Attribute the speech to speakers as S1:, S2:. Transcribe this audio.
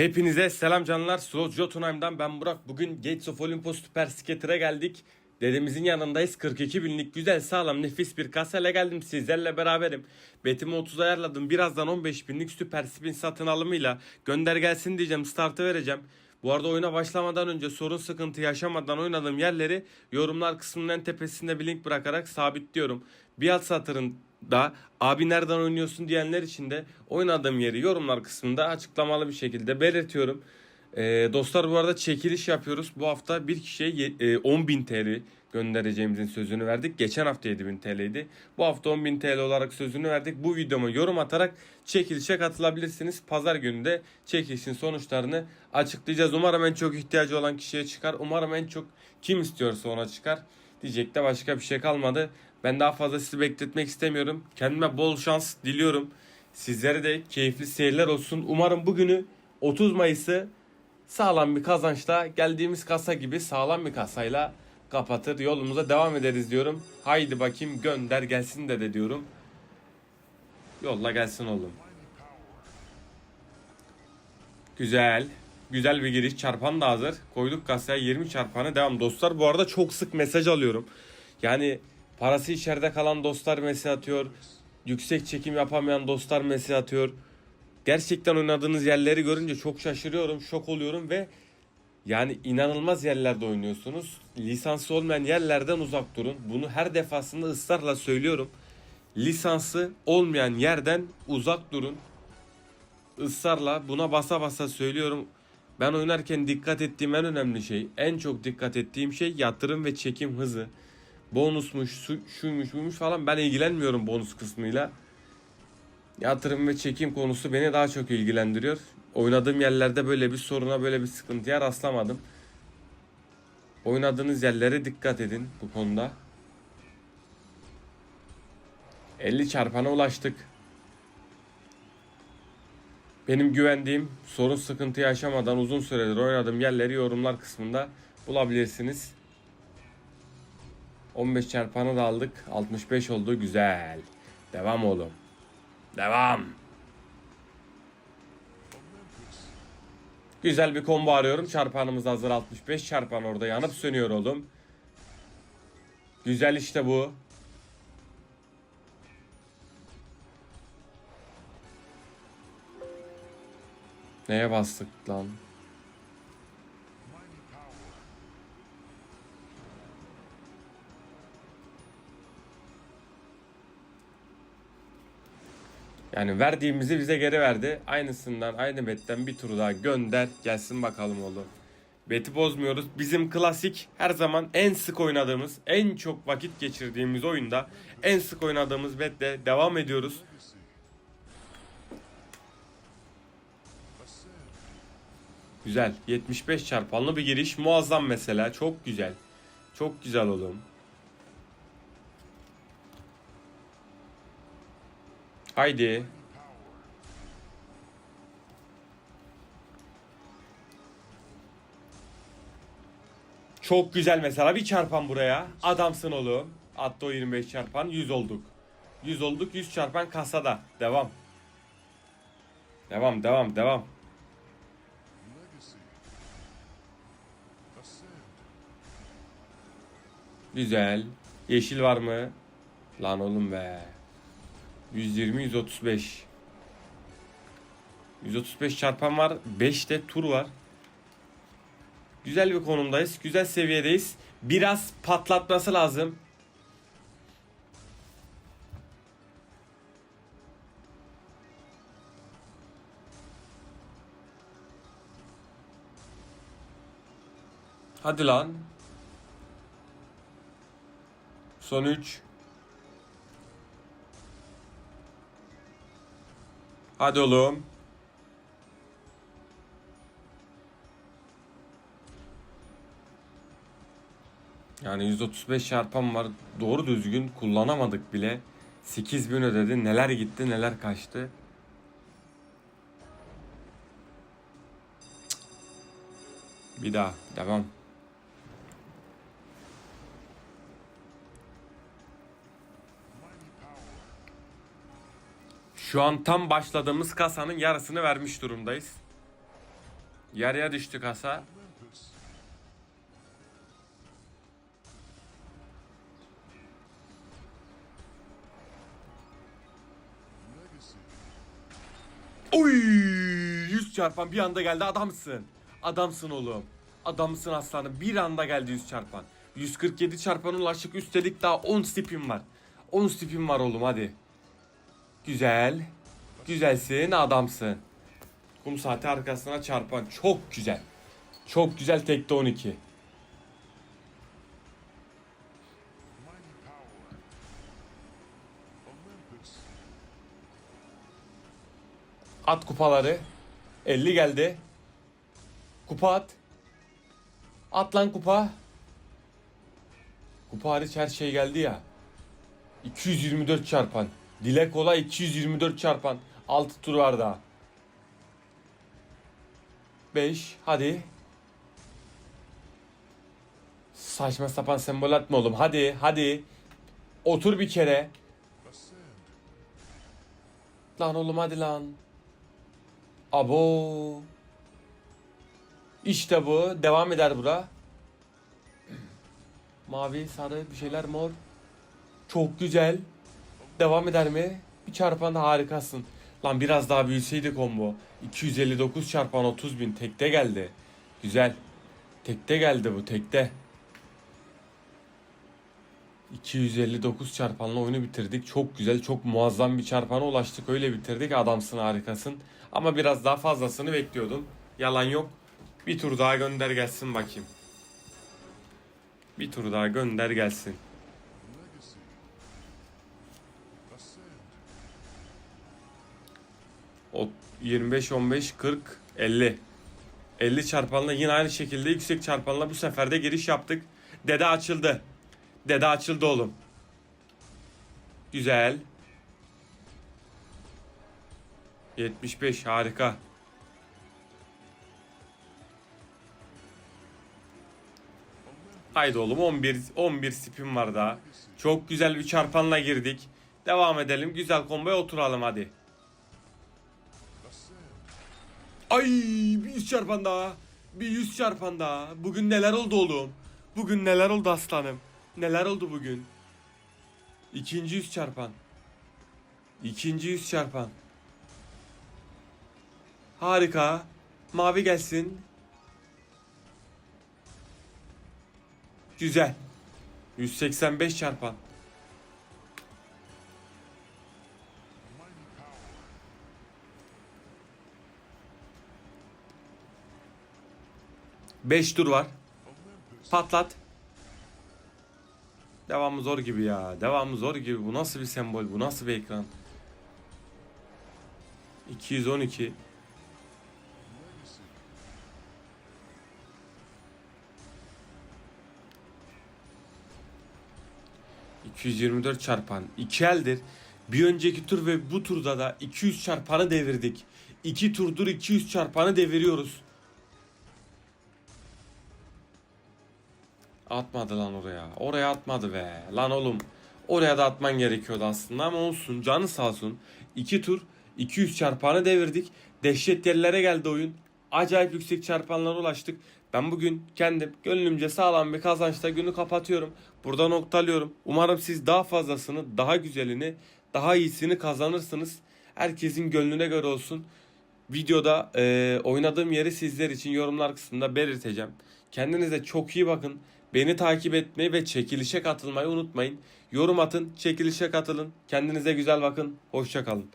S1: Hepinize selam canlar. Slow Jotunheim'dan ben Burak. Bugün Gates of Olympus Super Skater'a geldik. Dedemizin yanındayız. 42 binlik güzel sağlam nefis bir kasayla geldim sizlerle beraberim. Betimi 30 ayarladım. Birazdan 15 binlik süper spin satın alımıyla gönder gelsin diyeceğim. Startı vereceğim. Bu arada oyuna başlamadan önce sorun sıkıntı yaşamadan oynadığım yerleri yorumlar kısmının en tepesinde bir link bırakarak sabitliyorum. Bir alt satırında abi nereden oynuyorsun diyenler için de oynadığım yeri yorumlar kısmında açıklamalı bir şekilde belirtiyorum. Ee, dostlar bu arada çekiliş yapıyoruz. Bu hafta bir kişiye ye- e, 10.000 TL göndereceğimizin sözünü verdik. Geçen hafta 7.000 TL'ydi. Bu hafta 10.000 TL olarak sözünü verdik. Bu videoma yorum atarak çekilişe katılabilirsiniz. Pazar günü de çekilişin sonuçlarını açıklayacağız. Umarım en çok ihtiyacı olan kişiye çıkar. Umarım en çok kim istiyorsa ona çıkar. Diyecek de başka bir şey kalmadı. Ben daha fazla sizi bekletmek istemiyorum. Kendime bol şans diliyorum. Sizlere de keyifli seyirler olsun. Umarım bugünü 30 Mayıs'ı sağlam bir kazançla geldiğimiz kasa gibi sağlam bir kasayla kapatır yolumuza devam ederiz diyorum. Haydi bakayım gönder gelsin de de diyorum. Yolla gelsin oğlum. Güzel. Güzel bir giriş. Çarpan da hazır. Koyduk kasaya 20 çarpanı devam. Dostlar bu arada çok sık mesaj alıyorum. Yani parası içeride kalan dostlar mesaj atıyor. Yüksek çekim yapamayan dostlar mesaj atıyor. Gerçekten oynadığınız yerleri görünce çok şaşırıyorum, şok oluyorum ve yani inanılmaz yerlerde oynuyorsunuz. Lisansı olmayan yerlerden uzak durun. Bunu her defasında ısrarla söylüyorum. Lisansı olmayan yerden uzak durun. Israrla buna basa basa söylüyorum. Ben oynarken dikkat ettiğim en önemli şey, en çok dikkat ettiğim şey yatırım ve çekim hızı. Bonusmuş, şu, şuymuş, buymuş falan ben ilgilenmiyorum bonus kısmıyla. Yatırım ve çekim konusu beni daha çok ilgilendiriyor. Oynadığım yerlerde böyle bir soruna, böyle bir sıkıntıya rastlamadım. Oynadığınız yerlere dikkat edin bu konuda. 50 çarpana ulaştık. Benim güvendiğim sorun sıkıntı yaşamadan uzun süredir oynadığım yerleri yorumlar kısmında bulabilirsiniz. 15 çarpanı da aldık. 65 oldu. Güzel. Devam oğlum. Devam. Güzel bir combo arıyorum. Çarpanımız hazır 65. Çarpan orada yanıp sönüyor oğlum. Güzel işte bu. Neye bastık lan? Yani verdiğimizi bize geri verdi. Aynısından aynı betten bir tur daha gönder gelsin bakalım oğlum. Beti bozmuyoruz. Bizim klasik her zaman en sık oynadığımız, en çok vakit geçirdiğimiz oyunda en sık oynadığımız betle devam ediyoruz. Güzel. 75 çarpanlı bir giriş. Muazzam mesela. Çok güzel. Çok güzel oğlum. Haydi. Çok güzel mesela bir çarpan buraya. Adamsın oğlum. Attı o 25 çarpan 100 olduk. 100 olduk 100 çarpan kasada. Devam. Devam devam devam. Güzel. Yeşil var mı? Lan oğlum be. 120 135. 135 çarpan var. 5 de tur var. Güzel bir konumdayız. Güzel seviyedeyiz. Biraz patlatması lazım. Hadi lan. Son 3. Hadi oğlum. Yani 135 çarpan var. Doğru düzgün kullanamadık bile. 8000 ödedi. Neler gitti neler kaçtı. Bir daha. Devam. Şu an tam başladığımız kasanın yarısını vermiş durumdayız. Yarıya düştü kasa. Oy! 100 çarpan bir anda geldi adamsın. Adamsın oğlum. Adamsın aslanım. Bir anda geldi 100 çarpan. 147 çarpan ulaştık. Üstelik daha 10 stipim var. 10 stipim var oğlum hadi. Güzel. Güzelsin adamsın. Kum saati arkasına çarpan. Çok güzel. Çok güzel tekte 12. At kupaları. 50 geldi. Kupa at. At lan kupa. Kupa hariç her şey geldi ya. 224 çarpan. Dile kolay 224 çarpan. 6 tur var daha. 5 hadi. Saçma sapan sembol atma oğlum. Hadi hadi. Otur bir kere. Lan oğlum hadi lan. Abo. İşte bu. Devam eder bura. Mavi, sarı, bir şeyler mor. Çok güzel. Devam eder mi? Bir çarpan da harikasın. Lan biraz daha büyüseydi combo. 259 çarpan 30 bin tekte geldi. Güzel. Tekte geldi bu tekte. 259 çarpanla oyunu bitirdik. Çok güzel, çok muazzam bir çarpana ulaştık. Öyle bitirdik. Adamsın, harikasın. Ama biraz daha fazlasını bekliyordum. Yalan yok. Bir tur daha gönder gelsin bakayım. Bir tur daha gönder gelsin. 25 15 40 50. 50 çarpanla yine aynı şekilde yüksek çarpanla bu sefer de giriş yaptık. Dede açıldı. Dede açıldı oğlum. Güzel. 75 harika. Haydi oğlum 11 11 spin var daha. Çok güzel bir çarpanla girdik. Devam edelim. Güzel komboya oturalım hadi. Ay bir 100 çarpan daha. Bir 100 çarpan daha. Bugün neler oldu oğlum? Bugün neler oldu aslanım? Neler oldu bugün? İkinci 100 çarpan. İkinci 100 çarpan. Harika. Mavi gelsin. Güzel. 185 çarpan. Beş tur var. Patlat. Devamı zor gibi ya. Devamı zor gibi. Bu nasıl bir sembol? Bu nasıl bir ekran? 212. ...224 çarpan. iki eldir. Bir önceki tur ve bu turda da 200 çarpanı devirdik. İki turdur 200 çarpanı deviriyoruz. Atmadı lan oraya. Oraya atmadı be. Lan oğlum. Oraya da atman gerekiyordu aslında ama olsun. Canı sağ olsun. 2 tur 200 çarpanı devirdik. Dehşet yerlere geldi oyun. Acayip yüksek çarpanlara ulaştık. Ben bugün kendim gönlümce sağlam bir kazançla günü kapatıyorum. Burada noktalıyorum. Umarım siz daha fazlasını, daha güzelini, daha iyisini kazanırsınız. Herkesin gönlüne göre olsun. Videoda e, oynadığım yeri sizler için yorumlar kısmında belirteceğim. Kendinize çok iyi bakın. Beni takip etmeyi ve çekilişe katılmayı unutmayın. Yorum atın, çekilişe katılın. Kendinize güzel bakın. Hoşçakalın.